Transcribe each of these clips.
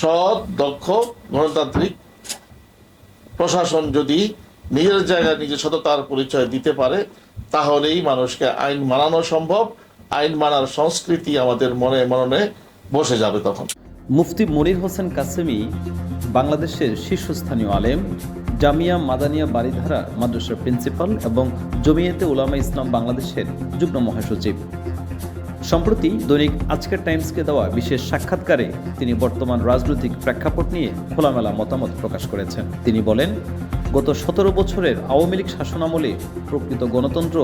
সৎ, দক্ষ, গণতান্ত্রিক প্রশাসন যদি নিজের জায়গায় নিজে সততার পরিচয় দিতে পারে, তাহলেই মানুষকে আইন মানানো সম্ভব। আইন মানার সংস্কৃতি আমাদের মনে মননে বসে যাবে তখন। মুফতি মনির হোসেন কাসেমি, বাংলাদেশের শীর্ষস্থানীয় আলেম, জামিয়া মাদানিয়া বাড়িধারা মাদ্রাসার প্রিন্সিপাল এবং জমিয়েতে উলামা ইসলাম বাংলাদেশের যুগ্ম মহাসচিব। সম্প্রতি দৈনিক আজকের টাইমসকে দেওয়া বিশেষ সাক্ষাৎকারে তিনি বর্তমান রাজনৈতিক প্রেক্ষাপট নিয়ে খোলামেলা মতামত প্রকাশ করেছেন। তিনি বলেন, গত সতেরো বছরের আওয়ামী লীগ শাসনামলে প্রকৃত গণতন্ত্র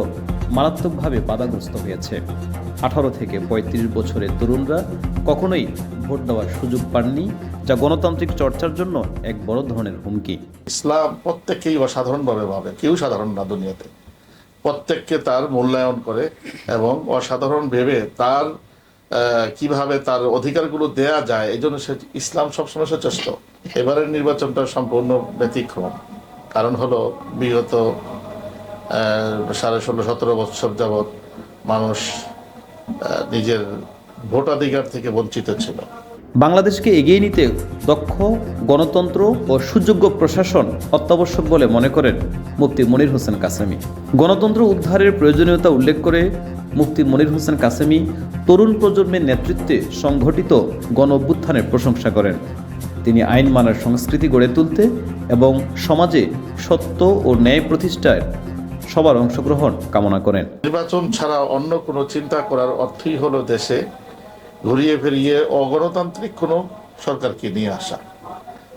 মারাত্মকভাবে বাধাগ্রস্ত হয়েছে। আঠারো থেকে পঁয়ত্রিশ বছরের তরুণরা কখনোই ভোট দেওয়ার সুযোগ পাননি, যা গণতান্ত্রিক চর্চার জন্য এক বড় ধরনের হুমকি। ইসলাম প্রত্যেককেই অসাধারণভাবে ভাবে, কেউ সাধারণ না দুনিয়াতে। প্রত্যেককে তার মূল্যায়ন করে এবং অসাধারণ ভেবে তার কীভাবে তার অধিকারগুলো দেয়া যায়, এই জন্য সে ইসলাম সবসময় সচেষ্ট। এবারের নির্বাচনটা সম্পূর্ণ ব্যতিক্রম। কারণ হলো বিগত সাড়ে ষোলো, সতেরো বৎসর যাবৎ মানুষ নিজের ভোটাধিকার থেকে বঞ্চিত ছিল। বাংলাদেশকে এগিয়ে নিতে দক্ষ গণতন্ত্র ও সুযোগ্য প্রশাসন অত্যাবশ্যক বলে মনে করেন মুফতি মনির হোসেন কাসেমি। গণতন্ত্র উদ্ধারের প্রয়োজনীয়তা উল্লেখ করে মুফতি মনির হোসেন কাসেমি তরুণ প্রজন্মের নেতৃত্বে সংঘটিত গণ অভ্যুত্থানের প্রশংসা করেন। তিনি আইন মানার সংস্কৃতি গড়ে তুলতে এবং সমাজে সত্য ও ন্যায় প্রতিষ্ঠায় সবার অংশগ্রহণ কামনা করেন। নির্বাচন ছাড়া অন্য কোনো চিন্তা করার অর্থই হলো দেশে ঘুরিয়ে ফিরিয়ে অগণতান্ত্রিক কোনো সরকারকে নিয়ে আসা।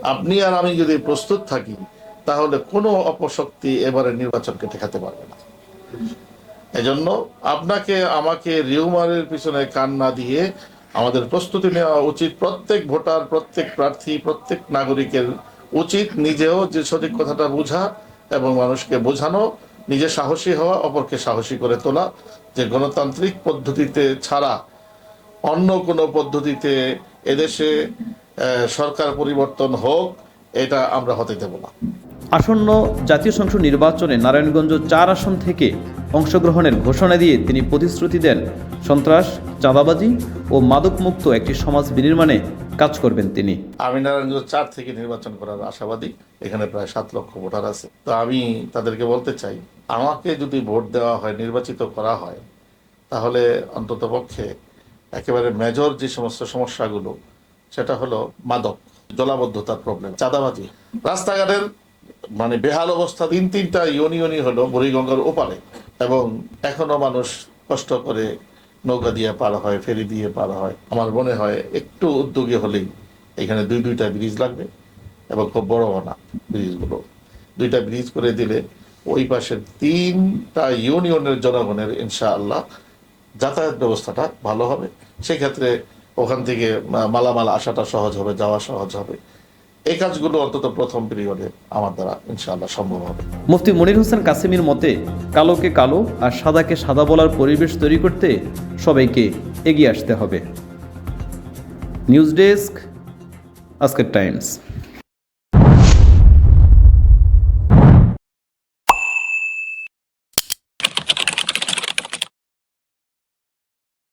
আপনি আর আমি যদি প্রস্তুত থাকি, তাহলে কোনো অপশক্তি এবারে নির্বাচনকে ঠেকাতে পারবে না। এজন্য আপনাকে, আমাকে রিউমারের পিছনে কান না দিয়ে আমাদের প্রস্তুতি নেওয়া উচিত। প্রত্যেক ভোটার, প্রত্যেক প্রার্থী, প্রত্যেক নাগরিকের উচিত নিজেও যে সঠিক কথাটা বোঝা এবং মানুষকে বোঝানো, নিজে সাহসী হওয়া, অপরকে সাহসী করে তোলা। যে গণতান্ত্রিক পদ্ধতিতে ছাড়া অন্য কোনো পদ্ধতিতে এদেশে সরকার পরিবর্তন হোক এটা আমরা হতে দেব না। আসন্ন জাতীয় সংসদ নির্বাচনে নারায়ণগঞ্জ চার আসন থেকে অংশগ্রহণের ঘোষণা দিয়ে তিনি প্রতিশ্রুতি দেন সন্ত্রাস চাঁদাবাজি ও মাদকমুক্ত একটি সমাজ বিনির্মাণে কাজ করবেন তিনি। আমি নারায়ণগঞ্জ চার থেকে নির্বাচন করার আশাবাদী এখানে প্রায় সাত লক্ষ ভোটার আছে। তো আমি তাদেরকে বলতে চাই আমাকে যদি ভোট দেওয়া হয় নির্বাচিত করা হয় তাহলে অন্তত পক্ষে একেবারে মেজর যে সমস্ত সমস্যাগুলো, সেটা হলো মাদক, জলাবদ্ধতার প্রবলেম চাঁদাবাজি। রাস্তাঘাটের মানে বেহাল অবস্থা তিন তিনটা ইউনিয়নই হলো বুড়িগঙ্গার ওপারে এবং এখনও মানুষ কষ্ট করে নৌকা দিয়ে পার হয়, ফেরি দিয়ে পার হয়। আমার মনে হয় একটু উদ্যোগী হলেই এখানে দুই দুইটা ব্রিজ লাগবে এবং খুব বড় না ব্রিজগুলো দুইটা ব্রিজ করে দিলে ওই পাশের তিনটা ইউনিয়নের জনগণের ইনশাআল্লাহ যাতায়াত ব্যবস্থাটা ভালো হবে। সেক্ষেত্রে ওখান থেকে মালামাল আসাটা সহজ হবে, যাওয়া সহজ হবে। এই কাজগুলো অন্তত প্রথম পিরিয়ডে আমার দ্বারা ইনশাআল্লাহ সম্ভব হবে। মুফতি মনির হোসেন কাসেমির মতে, কালোকে কালো আর সাদাকে সাদা বলার পরিবেশ তৈরি করতে সবাইকে এগিয়ে আসতে হবে। নিউজ ডেস্ক, আজকের টাইমস।